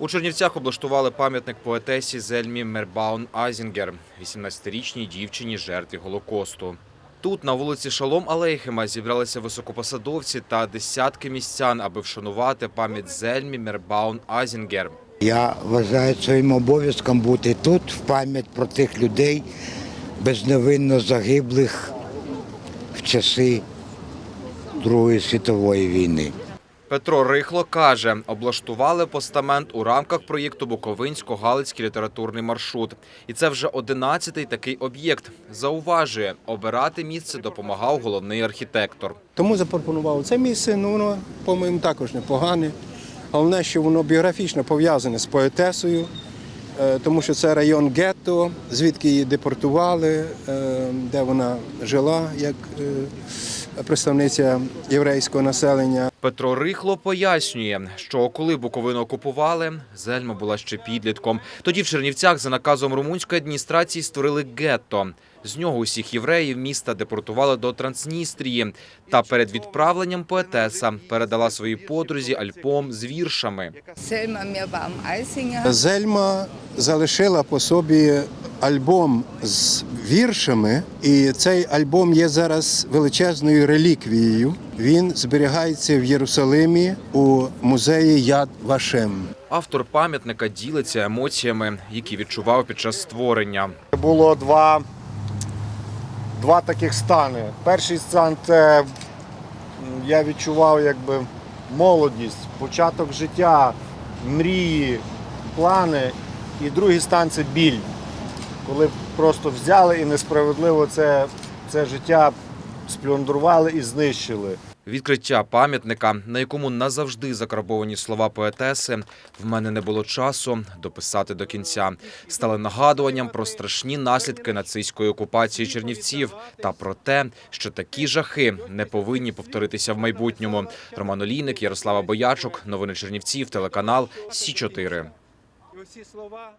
У Чернівцях облаштували пам'ятник поетесі Зельмі Мербаун Айзінгер, 18-річній дівчині жертві Голокосту. Тут, на вулиці Шалом Алейхема, зібралися високопосадовці та десятки містян, аби вшанувати пам'ять Зельмі Мербаун Айзінгер. Я вважаю своїм обов'язком бути тут в пам'ять про тих людей, безневинно загиблих в часи Другої світової війни. Петро Рихло каже, облаштували постамент у рамках проєкту Буковинсько-Галицький літературний маршрут. І це вже одинадцятий такий об'єкт. Зауважує, обирати місце допомагав головний архітектор. Тому запропонував це місце, ну воно, по-моєму, також непогане. Головне, що воно біографічно пов'язане з поетесою, е, тому що це район гетто, звідки її депортували, е, де вона жила як е, представниця єврейського населення. Петро Рихло пояснює, що коли Буковину окупували, Зельма була ще підлітком. Тоді в Чернівцях за наказом румунської адміністрації створили гетто. З нього усіх євреїв міста депортували до Трансністрії. Та перед відправленням поетеса передала своїй подрузі альбом з віршами. Зельма залишила по собі альбом з віршами, і цей альбом є зараз величезною реліквією. Він зберігається в Єрусалимі у музеї Яд Вашем. Автор пам'ятника ділиться емоціями, які відчував під час створення. було два, два таких стани. Перший стан це я відчував якби молодість, початок життя, мрії, плани. І другий стан це біль. Коли просто взяли і несправедливо це, це життя сплюндрували і знищили. Відкриття пам'ятника, на якому назавжди закарбовані слова поетеси, в мене не було часу дописати до кінця. Стали нагадуванням про страшні наслідки нацистської окупації Чернівців та про те, що такі жахи не повинні повторитися в майбутньому. Роман Олійник, Ярослава Боячук, новини Чернівців, телеканал Сі 4